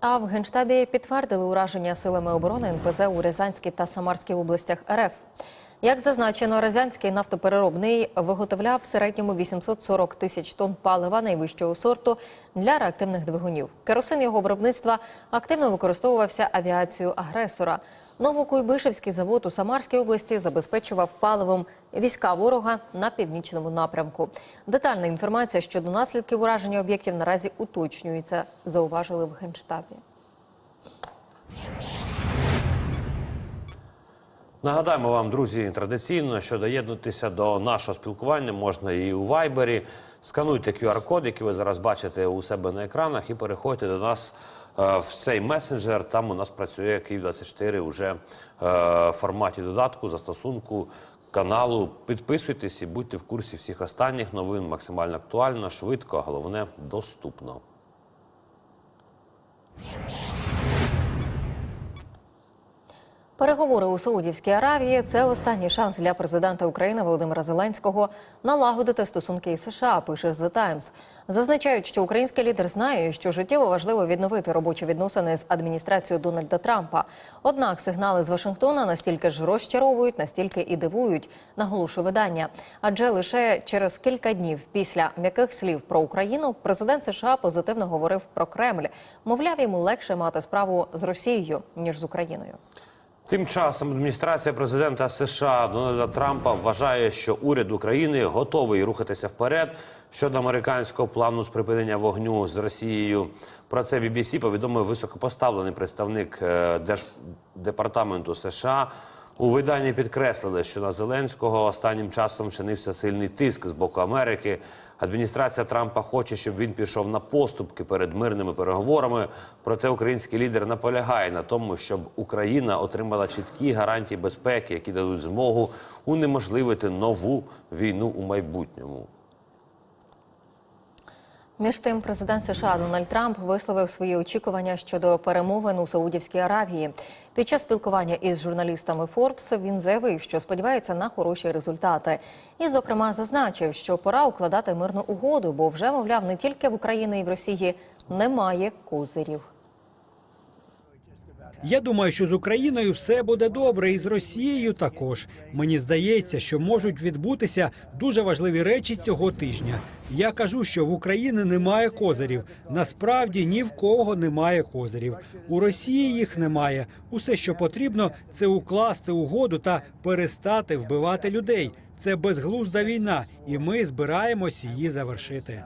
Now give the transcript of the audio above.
А в генштабі підтвердили ураження силами оборони НПЗ у Рязанській та Самарській областях РФ. Як зазначено, Рязанський нафтопереробний виготовляв в середньому 840 тисяч тонн палива найвищого сорту для реактивних двигунів. Керосин його виробництва активно використовувався авіацією агресора. Новокуйбишевський завод у Самарській області забезпечував паливом війська ворога на північному напрямку. Детальна інформація щодо наслідків ураження об'єктів наразі уточнюється, зауважили в генштабі. Нагадаємо вам, друзі, традиційно, що доєднутися до нашого спілкування можна і у Вайбері. Скануйте QR-код, який ви зараз бачите у себе на екранах, і переходьте до нас е, в цей месенджер. Там у нас працює Київ 24 уже е, в форматі додатку, застосунку каналу. Підписуйтесь і будьте в курсі всіх останніх новин максимально актуально, швидко, а головне доступно. Переговори у Саудівській Аравії це останній шанс для президента України Володимира Зеленського налагодити стосунки із США. Пише The Times. Зазначають, що український лідер знає, що життєво важливо відновити робочі відносини з адміністрацією Дональда Трампа. Однак сигнали з Вашингтона настільки ж розчаровують, настільки і дивують, наголошує видання. Адже лише через кілька днів після м'яких слів про Україну президент США позитивно говорив про Кремль. Мовляв, йому легше мати справу з Росією ніж з Україною. Тим часом адміністрація президента США Дональда Трампа вважає, що уряд України готовий рухатися вперед щодо американського плану з припинення вогню з Росією. Про це BBC повідомив високопоставлений представник е, Держдепартаменту США. У виданні підкреслили, що на Зеленського останнім часом чинився сильний тиск з боку Америки. Адміністрація Трампа хоче, щоб він пішов на поступки перед мирними переговорами. Проте український лідер наполягає на тому, щоб Україна отримала чіткі гарантії безпеки, які дадуть змогу унеможливити нову війну у майбутньому. Між тим, президент США Дональд Трамп висловив свої очікування щодо перемовин у Саудівській Аравії. Під час спілкування із журналістами Форбс він заявив, що сподівається на хороші результати, і, зокрема, зазначив, що пора укладати мирну угоду, бо вже мовляв не тільки в Україні і в Росії немає козирів. Я думаю, що з Україною все буде добре, і з Росією також. Мені здається, що можуть відбутися дуже важливі речі цього тижня. Я кажу, що в Україні немає козирів. Насправді ні в кого немає козирів. У Росії їх немає. Усе, що потрібно, це укласти угоду та перестати вбивати людей. Це безглузда війна, і ми збираємось її завершити.